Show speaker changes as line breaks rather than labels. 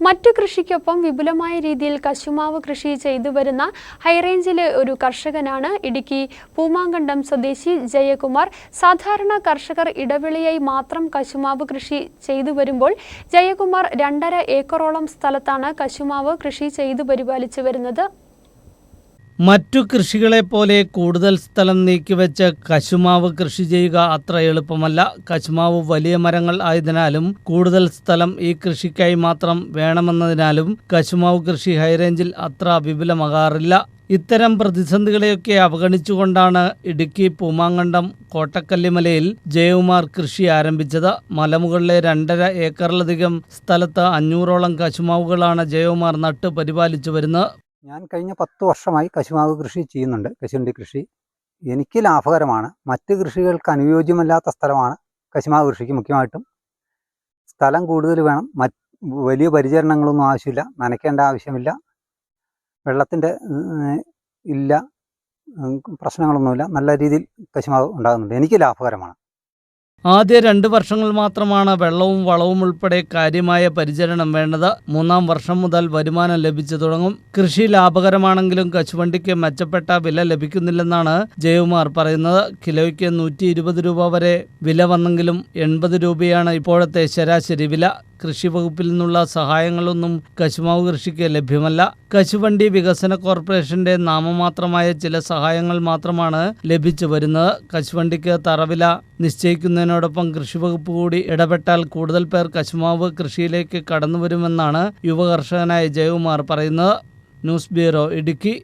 മറ്റു കൃഷിക്കൊപ്പം വിപുലമായ രീതിയിൽ കശുമാവ് കൃഷി ചെയ്തു വരുന്ന ഹൈറേഞ്ചിലെ ഒരു കർഷകനാണ് ഇടുക്കി പൂമാങ്കണ്ടം സ്വദേശി ജയകുമാർ. സാധാരണ കർഷകർ ഇടവിളയായി മാത്രം കശുമാവ് കൃഷി ചെയ്തു വരുമ്പോൾ ജയകുമാർ രണ്ടര ഏക്കറോളം സ്ഥലത്താണ് കശുമാവ് കൃഷി ചെയ്തു പരിപാലിച്ചു വരുന്നത്.
മറ്റു കൃഷികളെ പോലെ കൂടുതൽ സ്ഥലം നീക്കിവെച്ച് കശുമാവ് കൃഷി ചെയ്യുക അത്ര എളുപ്പമല്ല. കശുമാവ് വലിയ മരങ്ങൾ ആയതിനാലും കൂടുതൽ സ്ഥലം ഈ കൃഷിക്കായി മാത്രം വേണമെന്നതിനാലും കശുമാവ് കൃഷി ഹൈറേഞ്ചിൽ അത്ര വിപുലമാകാറില്ല. ഇത്തരം പ്രതിസന്ധികളെയൊക്കെ അവഗണിച്ചുകൊണ്ടാണ് ഇടുക്കി പൂമാങ്കണ്ടം കോട്ടക്കല്ലിമലയിൽ ജയകുമാർ കൃഷി ആരംഭിച്ചത്. മലമുകളിലെ രണ്ടര ഏക്കറിലധികം സ്ഥലത്ത് അഞ്ഞൂറോളം കശുമാവുകളാണ് ജയകുമാർ നട്ട് പരിപാലിച്ചു വരുന്നത്.
ഞാൻ കഴിഞ്ഞ പത്ത് വർഷമായി കശുമാവ് കൃഷി ചെയ്യുന്നുണ്ട്. കശുവണ്ടി കൃഷി എനിക്ക് ലാഭകരമാണ്. മറ്റ് കൃഷികൾക്ക് അനുയോജ്യമല്ലാത്ത സ്ഥലമാണ് കശുമാവ് കൃഷിക്ക് മുഖ്യമായിട്ടും. സ്ഥലം കൂടുതൽ വേണം. വലിയ പരിചരണങ്ങളൊന്നും ആവശ്യമില്ല. നനയ്ക്കേണ്ട ആവശ്യമില്ല. വെള്ളത്തിന്റെ ഇല്ല. പ്രശ്നങ്ങളൊന്നുമില്ല. നല്ല രീതിയിൽ കശുമാവ് ഉണ്ടാകുന്നുണ്ട്. എനിക്ക് ലാഭകരമാണ്.
ആദ്യ രണ്ട് വർഷങ്ങൾ മാത്രമാണ് വെള്ളവും വളവും ഉൾപ്പെടെ കാര്യമായ പരിചരണം വേണ്ടത്. മൂന്നാം വർഷം മുതൽ വരുമാനം ലഭിച്ചു തുടങ്ങും. കൃഷി ലാഭകരമാണെങ്കിലും കശുവണ്ടിക്ക് മെച്ചപ്പെട്ട വില ലഭിക്കുന്നില്ലെന്നാണ് ജയകുമാർ പറയുന്നത്. കിലോയ്ക്ക് നൂറ്റി രൂപ വരെ വില വന്നെങ്കിലും എൺപത് രൂപയാണ് ഇപ്പോഴത്തെ ശരാശരി വില. കൃഷി വകുപ്പിൽ നിന്നുള്ള സഹായങ്ങളൊന്നും കശുമാവ് കൃഷിക്ക് ലഭ്യമല്ല. കശുവണ്ടി വികസന കോർപ്പറേഷന്റെ നാമമാത്രമായ ചില സഹായങ്ങൾ മാത്രമാണ് ലഭിച്ചു വരുന്നത്. കശുവണ്ടിക്ക് തറവില നിശ്ചയിക്കുന്നതിനോടൊപ്പം കൃഷി വകുപ്പ് കൂടി ഇടപെട്ടാൽ കൂടുതൽ പേർ കശുമാവ് കൃഷിയിലേക്ക് കടന്നുവരുമെന്നാണ് യുവകർഷകനായ ജയകുമാർ പറയുന്നത്. News bureau Idukki.